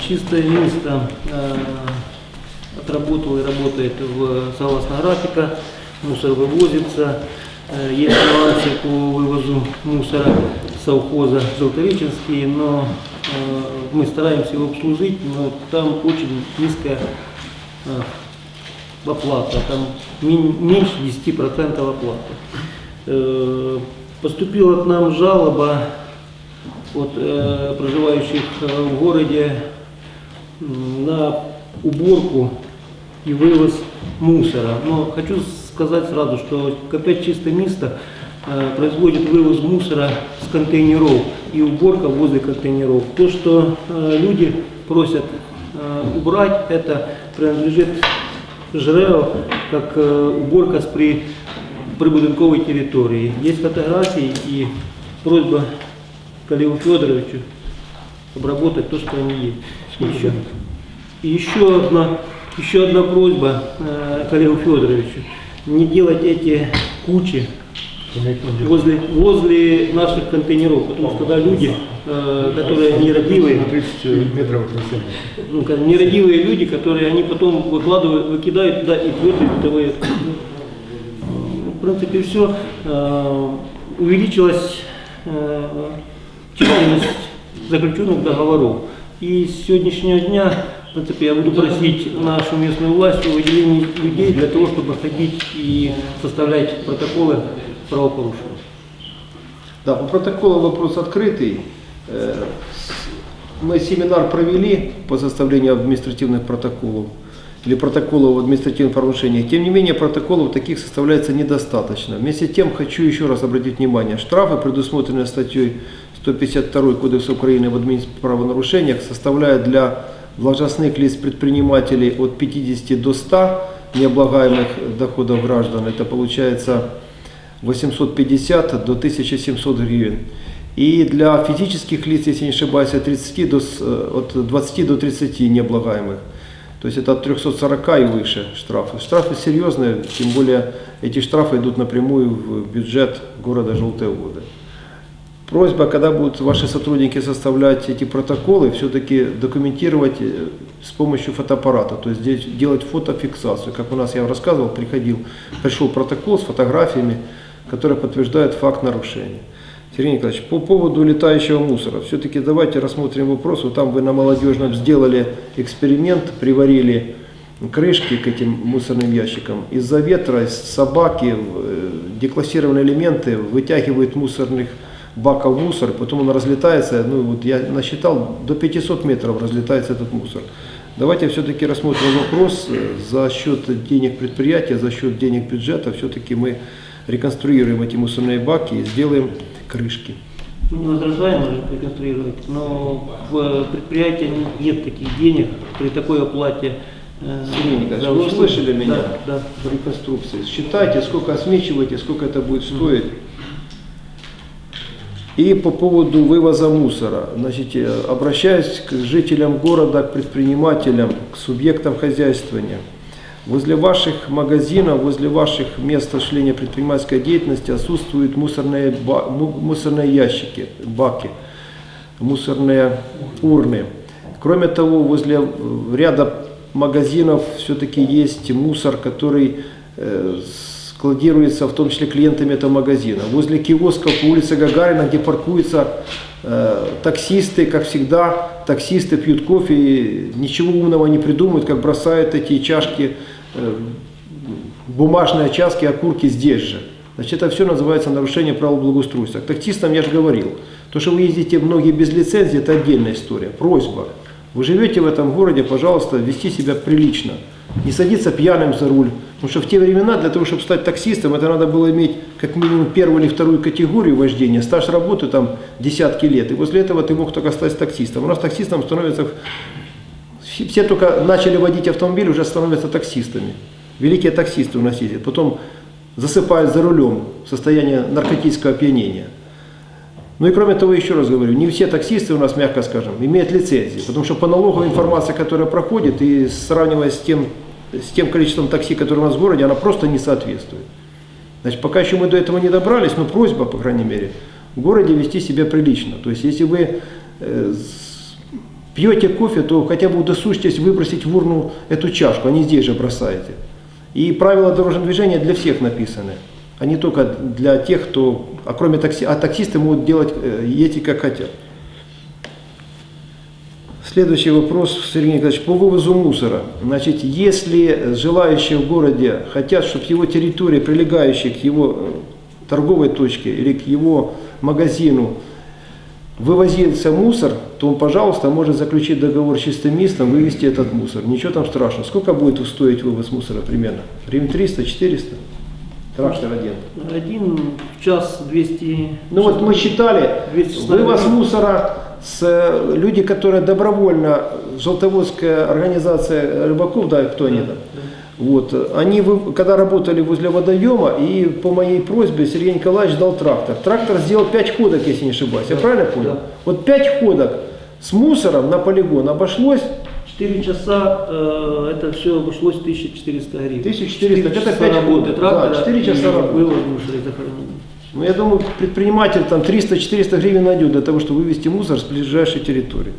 Чистое место э, отработало и работает в, согласно графика. Мусор вывозится. Э, Есть нюансы по вывозу мусора совхоза Золотовеченский, но э, мы стараемся его обслужить, но там очень низкая э, оплата, там меньше 10% оплаты. Э, Поступила к нам жалоба от э, проживающих в городе на уборку и вывоз мусора. Но хочу сказать сразу, что КП «Чистое место» э, производит вывоз мусора с контейнеров и уборка возле контейнеров. То, что э, люди просят э, убрать, это принадлежит ЖРЭО, как уборка с при, прибудинковой территории. Есть фотографии и просьба коллегу Федоровичу обработать то, что они есть. Еще, и еще одна, еще одна просьба э, коллегу Федоровичу. Не делать эти кучи возле, возле наших контейнеров, потому что когда люди, э, которые нерадивые, 30 метров ну, нерадивые люди, которые они потом выкладывают, выкидают туда и твердые бытовые. Ну, В принципе, все. Увеличилась э, численность заключенных договоров. И с сегодняшнего дня, в принципе, я буду просить нашу местную власть о выделении людей для того, чтобы ходить и составлять протоколы правопорушений. Да, по протоколу вопрос открытый. Э, Мы семинар провели по составлению административных протоколов или протоколов административных правонарушениях. Тем не менее, протоколов таких составляется недостаточно. Вместе с тем, хочу еще раз обратить внимание, штрафы, предусмотренные статьей 152 Кодекса Украины в правонарушениях, составляют для должностных лиц предпринимателей от 50 до 100 необлагаемых доходов граждан. Это получается 850 до 1700 гривен. И для физических лиц, если не ошибаюсь, от, 30 до, э, от 20 до 30 необлагаемых. То есть это от 340 и выше штрафы. Штрафы серьезные, тем более эти штрафы идут напрямую в бюджет города Желтые Воды. Просьба, когда будут ваши сотрудники составлять эти протоколы, все-таки документировать э, с помощью фотоаппарата, то есть делать фотофиксацию. Как у нас, я рассказывал, приходил, пришел протокол с фотографиями, которые подтверждают факт нарушения. Сергей Николаевич, по поводу летающего мусора, все-таки давайте рассмотрим вопрос. Вот там вы на молодежном сделали эксперимент, приварили крышки к этим мусорным ящикам. Из-за ветра, из собаки, э, деклассированные элементы вытягивают мусорных баков мусор, потом он разлетается, ну вот я насчитал, до 500 метров разлетается этот мусор. Давайте все-таки рассмотрим вопрос э, за счет денег предприятия, за счет денег бюджета, все-таки мы реконструируем эти мусорные баки и сделаем крышки. Мы не возражаем реконструировать, но в предприятии нет таких денег при такой оплате. э, Сергей Николаевич, вы услышали меня? Да, да. Реконструкции. Считайте, сколько осмечиваете, сколько это будет стоить. И по поводу вывоза мусора. Значит, э, обращаюсь к жителям города, к предпринимателям, к субъектам хозяйствования. Возле ваших магазинов, возле ваших мест осуществления предпринимательской деятельности отсутствуют мусорные, ба- му- мусорные ящики, баки, мусорные урны. Кроме того, возле э, ряда магазинов все-таки есть мусор, который э, складируется в том числе клиентами этого магазина. Возле киосков по улице Гагарина, где паркуются э, таксисты, как всегда, таксисты пьют кофе, и ничего умного не придумают, как бросают эти чашки, э, бумажные чашки, окурки здесь же. Значит, это все называется нарушение правил благоустройства. К таксистам я же говорил, то, что вы ездите многие без лицензии, это отдельная история. Просьба. Вы живете в этом городе, пожалуйста, вести себя прилично. Не садиться пьяным за руль. Потому что в те времена для того, чтобы стать таксистом, это надо было иметь как минимум первую или вторую категорию вождения, стаж работы там десятки лет. И после этого ты мог только стать таксистом. У нас таксистом становится все все только начали водить автомобиль, уже становятся таксистами. Великие таксисты у нас ездят. Потом засыпают за рулем в состоянии наркотического опьянения. Ну и кроме того, еще раз говорю, не все таксисты у нас, мягко скажем, имеют лицензии. Потому что по налоговой информации, которая проходит, и сравнивая с тем, с тем количеством такси, которое у нас в городе, она просто не соответствует. Значит, пока еще мы до этого не добрались, но просьба, по крайней мере, в городе вести себя прилично. То есть, если вы э, пьете кофе, то хотя бы удосужьтесь выбросить в урну эту чашку, а не здесь же бросаете. И правила дорожного движения для всех написаны, а не только для тех, кто, а кроме такси, а таксисты могут делать, э, ездить как хотят. Следующий вопрос, Сергей Николаевич, по вывозу мусора. Значит, если желающие в городе хотят, чтобы его территория, прилегающая к его э, торговой точке или к его магазину, вывозился мусор, то он, пожалуйста, может заключить договор с чистым местом, вывести этот мусор. Ничего там страшного. Сколько будет стоить вывоз мусора примерно? Гривен 300-400? Трактор один. Один в час 200... Ну вот мы считали, 200 вывоз мусора с э, люди, которые добровольно, Желтоводская организация рыбаков, да, кто они там, вот, э, они, вы- когда работали возле водоема, и по моей просьбе Сергей Николаевич дал трактор. Трактор сделал 5 ходок, если не ошибаюсь. Я Да, правильно понял? да. Вот 5 ходок с мусором на полигон обошлось 4 часа, э, это все обошлось 1400 гривен. 1400, это часа пять работы ходов. трактора Да, четыре часа и работы. вывоз мусора. Это хорошо. Ну, я думаю, предприниматель там 300-400 гривен найдет для того, чтобы вывести мусор с ближайшей территории.